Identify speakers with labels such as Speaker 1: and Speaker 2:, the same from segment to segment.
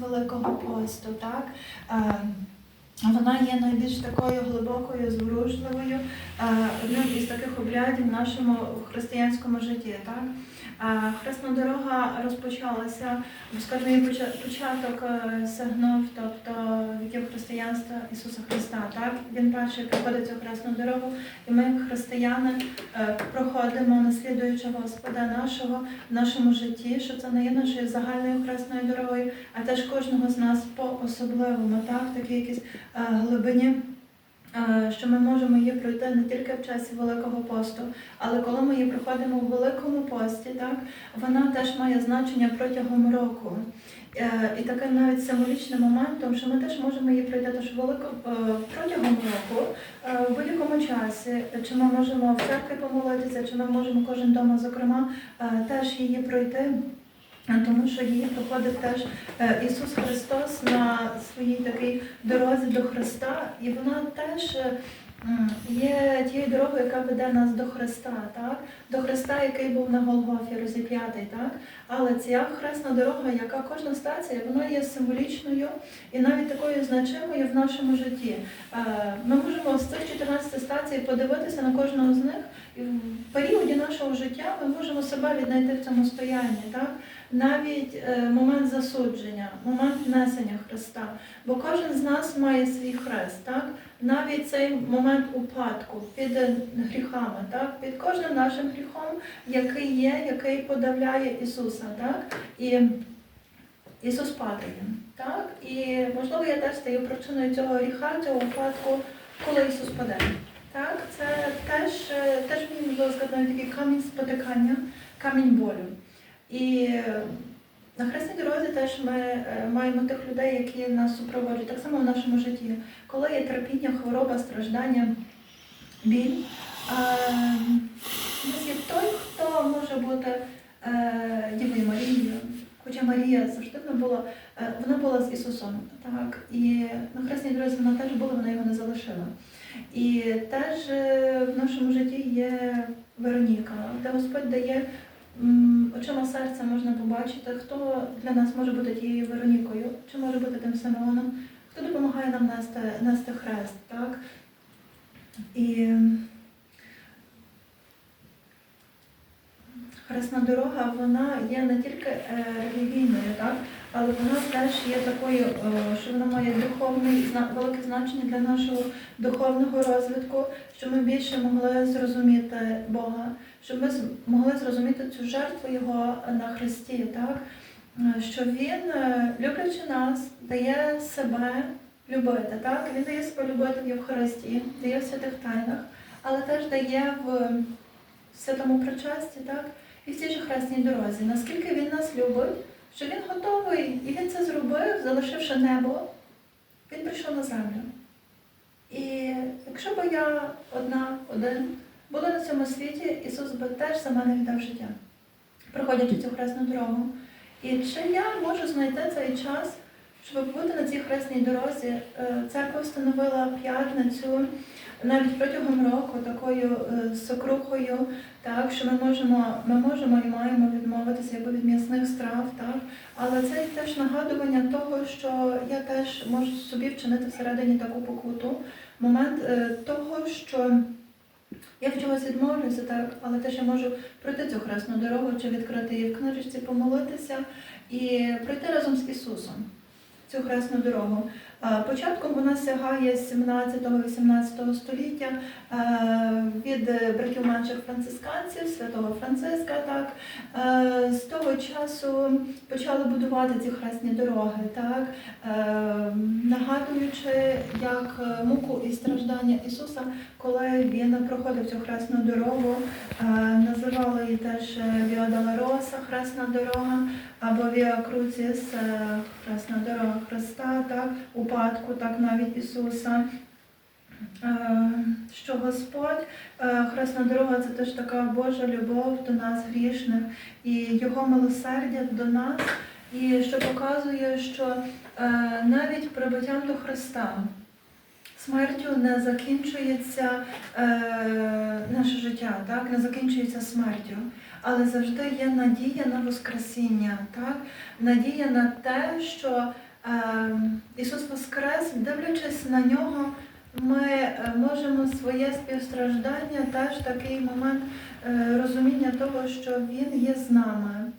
Speaker 1: Великого посту, так? Е, Вона є найбільш такою глибокою, зворушливою, е, одним із таких обрядів в нашому християнському житті. Так? Хресна дорога розпочалася, скажімо, поча- початок е, тобто віків християнства Ісуса Христа. Так? Він перший приходить цю хресну дорогу, і ми, християни, е, проходимо, наслідуючи Господа нашого в нашому житті, що це не є нашою загальною хресною дорогою, а теж кожного з нас по-особливому, так, в такій якійсь е, глибині, що ми можемо її пройти не тільки в часі Великого посту, але коли ми її проходимо в Великому пості, так, вона теж має значення протягом року. Е, І таким навіть символічним моментом, що ми теж можемо її пройти теж велико, е, протягом року, е, в будь-якому часі, чи ми можемо в церкві помолитися, чи ми можемо кожен вдома, зокрема, е, теж її пройти. Тому що її проходив теж е, Ісус Христос на своїй такій дорозі до Христа, і вона теж е, є тією дорогою, яка веде нас до Христа, так? до Христа, який був на Голгофі розіп'ятий. Так? Але ця хресна дорога, яка кожна стація, вона є символічною і навіть такою значимою в нашому житті. Е, Ми можемо з цих 14 стацій подивитися на кожного з них, і в періоді нашого життя ми можемо себе віднайти в цьому стоянні. Так? Навіть е, момент засудження, момент внесення Христа. Бо кожен з нас має свій хрест, так? навіть цей момент упадку під е, гріхами, так? під кожним нашим гріхом, який є, який подавляє Ісуса. Так? І Ісус падає. Так? І можливо я теж стаю причиною цього гріха, цього упадку, коли Ісус паде. Так? Це теж, е, теж мені сказати навіть такий камінь спотикання, камінь болю. І е, на хресній дорозі теж ми е, маємо тих людей, які нас супроводжують, так само в нашому житті. Коли є терпіння, хвороба, страждання, біль, є той, хто може бути е, Дівою Марією. Хоча Марія завжди вона була, вона була з Ісусом, так, і на хресній дорозі вона теж була, вона його не залишила. І теж в нашому житті є Вероніка, де Господь дає Очима серця можна побачити, хто для нас може бути тією Веронікою, чи може бути тим Симеоном, хто допомагає нам нести, нести хрест. Так? І хресна дорога вона є не тільки е, релігійною, так? Але вона теж є такою, е, що вона має духовний, велике значення для нашого духовного розвитку, щоб ми більше могли зрозуміти Бога щоб ми могли зрозуміти цю жертву Його на Христі, так? Е, що Він, е, люблячи нас, дає себе любити. Так? Він дає себе любити в Євхаристії, дає в святих тайнах, але теж дає в святому причасті, так? і в цій же хресній дорозі. Наскільки він нас любить, що він готовий, і він це зробив, залишивши небо, він прийшов на землю. І якщо б я одна, один, була на цьому світі, Ісус би теж за мене віддав життя, проходячи цю хресну дорогу. І чи я можу знайти цей час, щоб бути на цій хресній дорозі? Е, Церква встановила п'ятницю навіть протягом року такою е, сокрухою, так, що ми можемо, ми можемо і маємо відмовитися якби від м'ясних страв, так? але це теж нагадування того, що я теж можу собі вчинити всередині таку покуту, момент е, того, що я в чогось відмовлюся, так, але теж я можу пройти цю хресну дорогу, чи відкрити її в книжечці, помолитися і пройти разом з Ісусом цю хресну дорогу. Початком вона сягає 17-18 століття е, від братів менших францисканців, святого Франциска. Так. Е, З того часу почали будувати ці хресні дороги, так, е, нагадуючи як муку і страждання Ісуса, коли він проходив цю хресну дорогу, називали її теж Віа Долороса, хресна дорога, або Віа Круціс, хресна дорога Христа, так, упадку, так навіть Ісуса. Е, Що Господь, е, хресна дорога це теж така Божа любов до нас, грішних, і Його милосердя до нас, і що показує, що е, навіть прибуттям до Христа смертю не закінчується е, наше життя, так? не закінчується смертю. але завжди є надія на Воскресіння, так? надія на те, що Ісус Воскрес, дивлячись на нього, ми е, можемо своє співстраждання, теж такий момент е, розуміння того, що Він є з нами.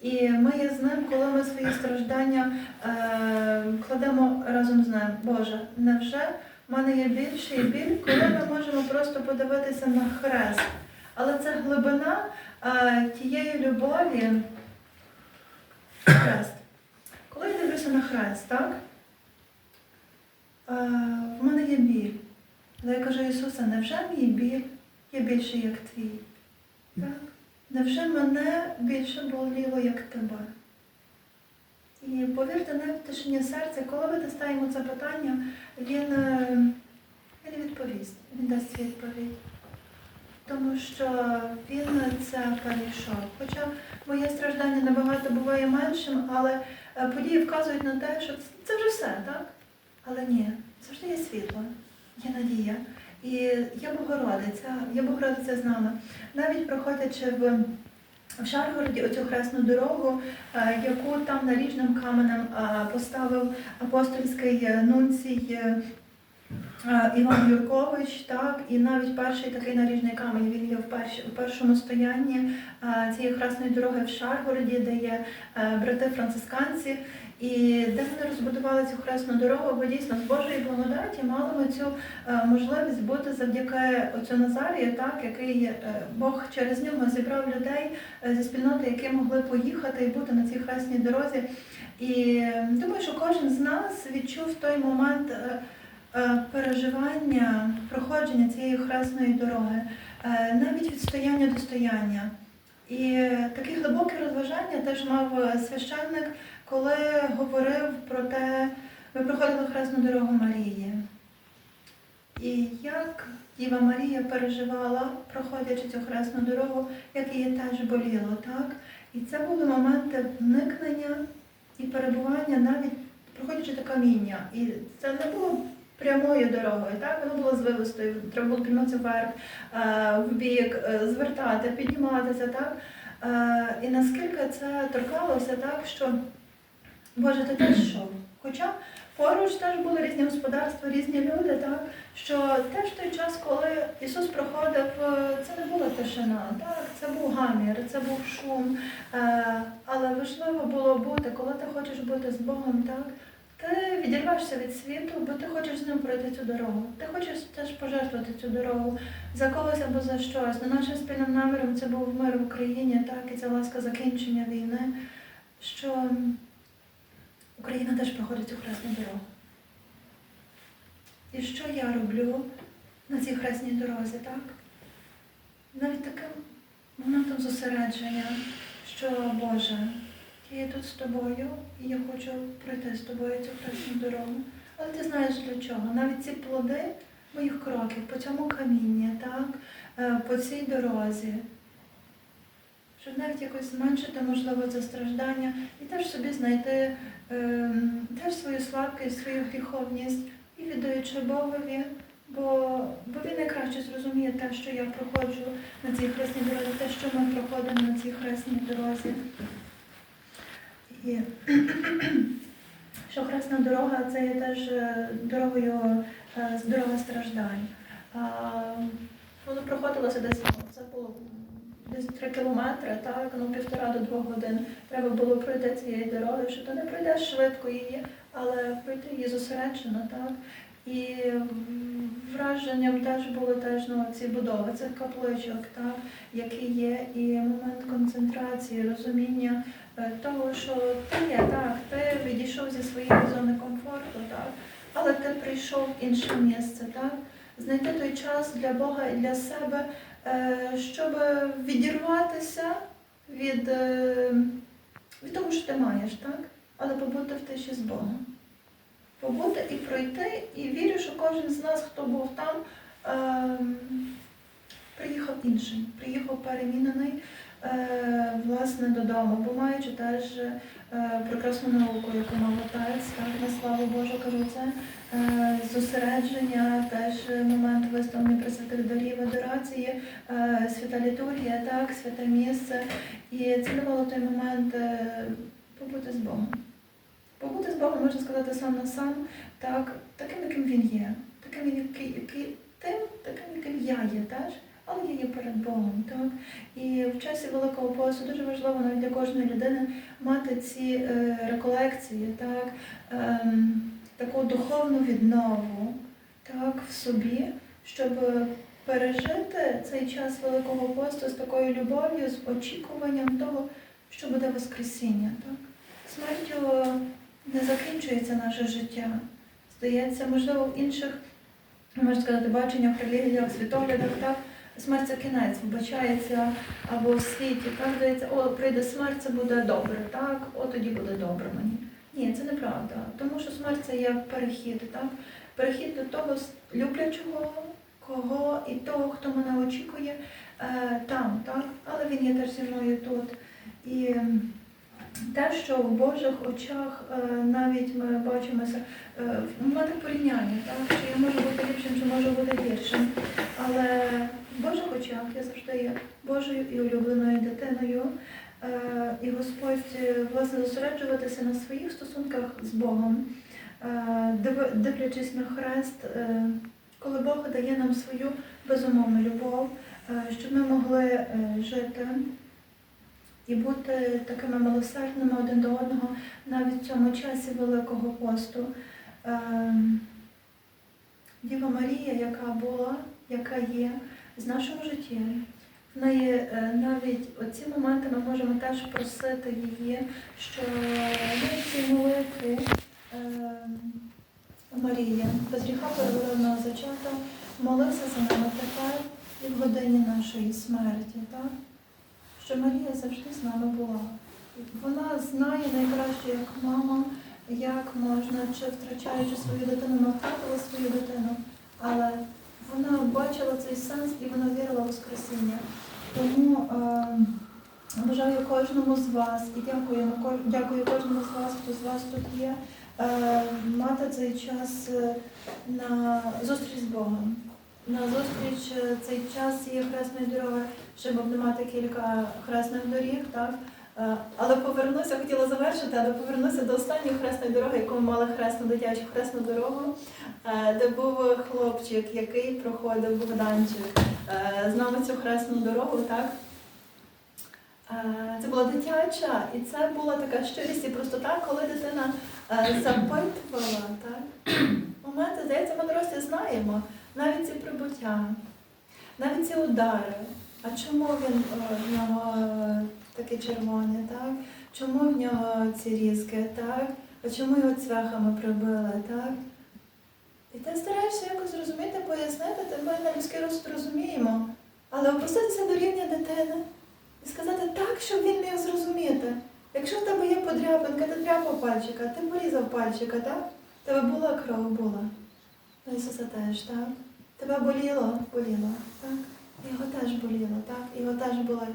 Speaker 1: І ми є з ним, коли ми свої страждання е, кладемо разом з ним. Боже, невже в мене є більший біль, коли ми можемо просто подивитися на хрест. Але це глибина тієї любові. Хрест. Дивлюся на хрест, так? Е, в мене є біль. Але я кажу, Ісусе, невже мій біль є більший, як твій? Так? Невже мене більше боліло, як тебе? І повірте, навіть в тишині серця, коли дасте йому це питання, він, е, він відповість, він дасть відповідь. Тому що він це перейшов. Хоча моє страждання набагато буває меншим, але події вказують на те, що це вже все, так? Але ні, завжди є світло, є надія. І є Богородиця, є Богородиця з нами. Навіть проходячи в, в Шаргороді оцю хресну дорогу, е, яку там наріжним каменем е, поставив апостольський е, нунцій е, е, Іван Юркович, так, і навіть перший такий наріжний камінь він є в, перш, в першому стоянні цієї хресної дороги в Шаргороді, де є е, брати францисканці. І де вони розбудували цю хресну дорогу, бо дійсно з Божої благодаті мали ми цю е, можливість бути завдяки оцю Назарію, так, який е, Бог через нього зібрав людей зі спільноти, які могли поїхати і бути на цій хресній дорозі. І думаю, що кожен з нас відчув той момент переживання, проходження цієї хресної дороги, е, навіть від стояння до стояння. І е, такі глибокі розважання теж мав е, священник, коли говорив про те, ми проходили хресну дорогу Марії. І як Діва Марія переживала, проходячи цю хресну дорогу, як її теж боліло, так? І це були моменти вникнення і перебування навіть проходячи те каміння. І це не було прямою дорогою, так? Воно було звивистою, треба було підніматися вверх, е, в бік, е, звертати, підніматися, так? Е, І наскільки це торкалося, так, що Боже, ти теж йшов. Хоча поруч теж були різні господарства, різні люди, так, що теж той час, коли Ісус проходив, це не була тишина, так, це був гамір, це був шум. Але важливо було бути, коли ти хочеш бути з Богом, так, ти відірвешся від світу, бо ти хочеш з ним пройти цю дорогу. Ти хочеш теж пожертвувати цю дорогу за когось або за щось. Но нашим спільним наміром це був мир в Україні, так, і це ласка закінчення війни. Що Україна теж проходить цю хресну дорогу. І що я роблю на цій хресній дорозі, так? Навіть таким моментом зосередження, що Боже, я тут з тобою, і я хочу пройти з тобою цю хресну дорогу. Але ти знаєш для чого? Навіть ці плоди моїх кроків по цьому камінні, так, е, по цій дорозі, щоб навіть якось зменшити, можливо, це страждання і теж собі знайти ем, теж свою слабкість, свою гріховність і віддаючи Богові, бо, бо він найкраще зрозуміє те, що я проходжу на цій хресній дорозі, те, що ми проходимо на цій хресній дорозі. І що хресна дорога це є теж е, дорогою е, дорога страждань. Воно проходилося десь, це було десь три кілометри, так, ну півтора до двох годин. Треба було пройти цією дорогою, що ти не пройдеш швидко її, але пройти її зосереджено, так. І враженням теж були теж ну, ці будови цих капличок, так, які є, і момент концентрації, розуміння е, того, що ти є, так, ти відійшов зі своєї зони комфорту, так, але ти прийшов в інше місце, так, знайти той час для Бога і для себе, е, щоб відірватися від, е, від того, що ти маєш, так, але побути в тиші з Богом. Побути і пройти, і вірю, що кожен з нас, хто був там, ем, приїхав іншим, приїхав перемінений, е, власне додому, бо маючи теж е, прекрасну науку, яку мав отець, так, на славу Божу кажу це. Е, Зосередження, теж момент виставлення пресвятих дарів, адорації, свята літургія, так, святе місце. І це давало той момент побути з Богом. Побути з Богом, можна сказати, сам на сам, так, таким, яким він є, таким, який, який, тим, таким, яким я є теж, але я є перед Богом. Так? І в часі Великого посту дуже важливо навіть для кожної людини мати ці е, реколекції, так, ем, таку духовну віднову так, в собі, щоб пережити цей час Великого посту з такою любов'ю, з очікуванням того, що буде Воскресіння. Так? Смертю не закінчується наше життя. Здається, можливо, в інших, можна сказати, баченнях, релігіях, світоглядах, так, смерть це кінець, вбачається або в світі, так, здається, о, прийде смерть, це буде добре, так, о, тоді буде добре мені. Ні, це неправда. Тому що смерть це є перехід, так? Перехід до того люблячого, кого і того, хто мене очікує е, там, так? Але він є теж зі мною тут. І те, що в Божих очах е, навіть ми бачимося е, в порівняння, так? Чи я можу бути ліпшим, чи можу бути гіршим. Але в Божих очах я завжди є Божою і улюбленою дитиною. Е, І Господь власне зосереджуватися на своїх стосунках з Богом, дивлячись на хрест, коли Бог дає нам свою безумовну любов, щоб ми могли жити і бути такими милосердними один до одного навіть в цьому часі Великого посту. Е, Діва Марія, яка була, яка є в нашому житті, в неї е, навіть оці моменти ми можемо теж просити її, що ми в цій е, Марія, без гріха перевороженого зачата, молися за нами тепер і в годині нашої смерті, так? Що Марія завжди з нами була. Вона знає найкраще, як мама, як можна, чи втрачаючи свою дитину, вона втратила свою дитину, але вона бачила цей сенс і вона вірила в Воскресіння. Тому е, бажаю кожному з вас і дякуємо, дякую кожному з вас, хто з вас тут є, е, мати цей час е, на зустріч з Богом. На зустріч е, цей час є хресної дороги, буде мати кілька хресних доріг, так? Е, Але повернуся, хотіла завершити, але повернуся до останньої хресної дороги, яку ми мали хресну дитячу хресну дорогу, е, де був хлопчик, який проходив Богданчик з нами цю хресну дорогу, так? Це була дитяча, і це була така щирість і простота, коли дитина запитувала, так? Моменти, здається, ми дорослі знаємо, навіть ці прибуття, навіть ці удари. А чому він е, в нього е, таке червоне, так? Чому в нього ці різки, так? А чому його цвяхами прибили, так? І ти стараєшся якось зрозуміти, пояснити, ти ми на людський розсуд розуміємо, але опуститися до рівня дитини і сказати так, щоб він міг зрозуміти. Якщо в тебе є подряпинка, ти дряпав пальчика, ти порізав пальчика, так? Тебе була кров, була. Ісуса теж, так? Тебе боліло, боліло, так? Його теж боліло, так? Його теж було.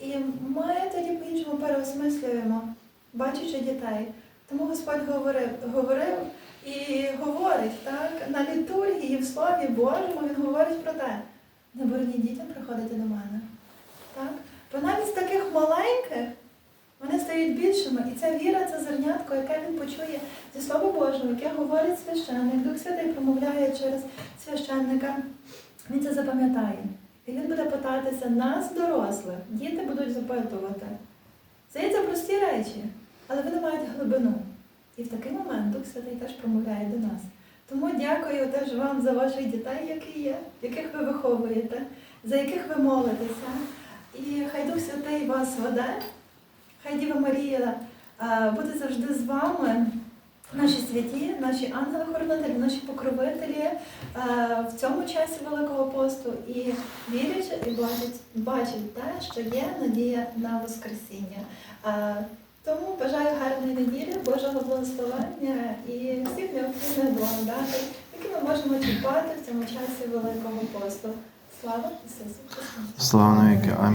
Speaker 1: І ми тоді по-іншому переосмислюємо, бачачи дітей. Тому Господь говорив, говорив і говорить, так? На літургії, в Слові Божому Він говорить про те, не борніть дітям приходити до мене. Так? Бо навіть з таких маленьких вони стають більшими. І ця віра, це зернятко, яке він почує зі Слова Божого, яке говорить священник, Дух Святий промовляє через священника. Він це запам'ятає. І він буде питатися нас, дорослих, діти будуть запитувати. Здається, прості речі, але вони мають глибину. І в такий момент Дух Святий теж промовляє до нас. Тому дякую теж вам за ваших дітей, які є, яких ви виховуєте, за яких ви молитеся. І хай Дух Святий вас веде, хай Діва Марія буде завжди з вами, наші святі, наші ангели-хоронителі, наші покровителі в цьому часі Великого посту і вірячи і бачить, бачить те, що є надія на Воскресіння. Тому бажаю гарної неділі, Божого благословення і всіх необхідних благодатей, які ми можемо чіпати в цьому часі Великого посту. Слава Ісусу Христу!
Speaker 2: Слава навіки.